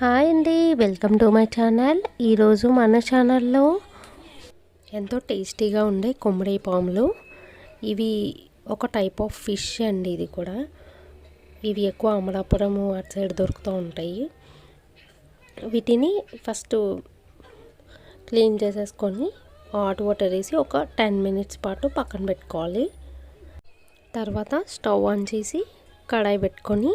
Hi అండి welcome to my channel. ఈరోజు మన ఛానల్లో ఎంతో టేస్టీగా ఉండే కొమ్మడి పాములు. ఇవి ఒక టైప్ ఆఫ్ ఫిష్ అండి ఇది కూడా. ఇవి ఎక్కువ అమలాపురము అటు సైడ్ దొరుకుతూ ఉంటాయి. వీటిని ఫస్ట్ క్లీన్ చేసేసుకొని హాట్ వాటర్ వేసి ఒక టెన్ మినిట్స్ పాటు పక్కన పెట్టుకోవాలి. తర్వాత స్టవ్ ఆన్ చేసి కడాయి పెట్టుకొని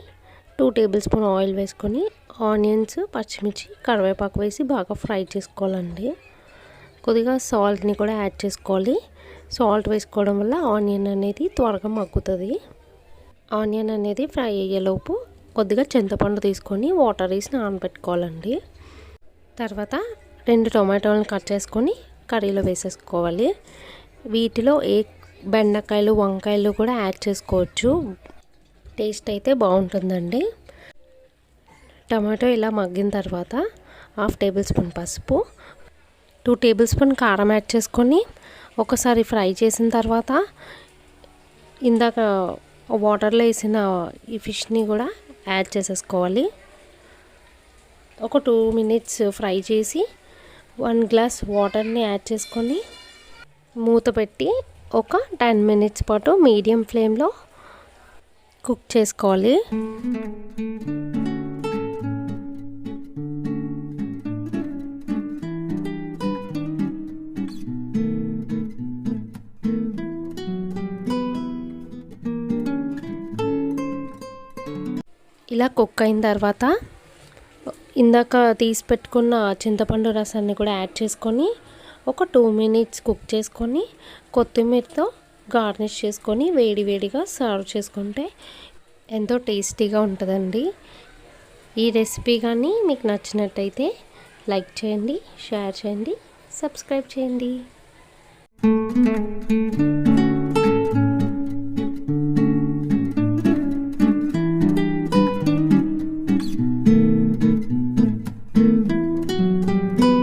టూ టేబుల్ స్పూన్ ఆయిల్ వేసుకొని ఆనియన్స్ పచ్చిమిర్చి కరివేపాకు వేసి బాగా ఫ్రై చేసుకోవాలండి. కొద్దిగా సాల్ట్ని కూడా యాడ్ చేసుకోవాలి. సాల్ట్ వేసుకోవడం వల్ల ఆనియన్ అనేది త్వరగా మగ్గుతుంది. ఆనియన్ అనేది ఫ్రై అయ్యేలోపు కొద్దిగా చింతపండు తీసుకొని వాటర్ వేసి నానబెట్టుకోవాలండి. తర్వాత రెండు టొమాటోలను కట్ చేసుకొని కర్రీలో వేసేసుకోవాలి. వీటిలో ఏ బెండకాయలు వంకాయలు కూడా యాడ్ చేసుకోవచ్చు. టేస్ట్ అయితే బాగుంటుందండి. టమాటో ఇలా మగ్గిన తర్వాత హాఫ్ టేబుల్ స్పూన్ పసుపు టూ టేబుల్ స్పూన్ కారం యాడ్ చేసుకొని ఒకసారి ఫ్రై చేసిన తర్వాత ఇందాక వాటర్లో వేసిన ఈ ఫిష్ని కూడా యాడ్ చేసేసుకోవాలి. ఒక టూ మినిట్స్ ఫ్రై చేసి వన్ గ్లాస్ వాటర్ని యాడ్ చేసుకొని మూత పెట్టి ఒక టెన్ మినిట్స్ పాటు మీడియం ఫ్లేమ్లో కుక్ చేసుకోవాలి. ఇలా కుక్ అయిన తర్వాత ఇందాక తీసి పెట్టుకున్న చింతపండు రసాన్ని కూడా యాడ్ చేసుకొని ఒక టూ మినిట్స్ కుక్ చేసుకొని కొత్తిమీరతో గార్నిష్ చేసుకొని వేడి వేడిగా సర్వ్ చేసుకుంటే ఎంతో టేస్టీగా ఉంటుందండి. ఈ రెసిపీ కానీ మీకు నచ్చినట్టయితే లైక్ చేయండి షేర్ చేయండి సబ్స్క్రైబ్ చేయండి.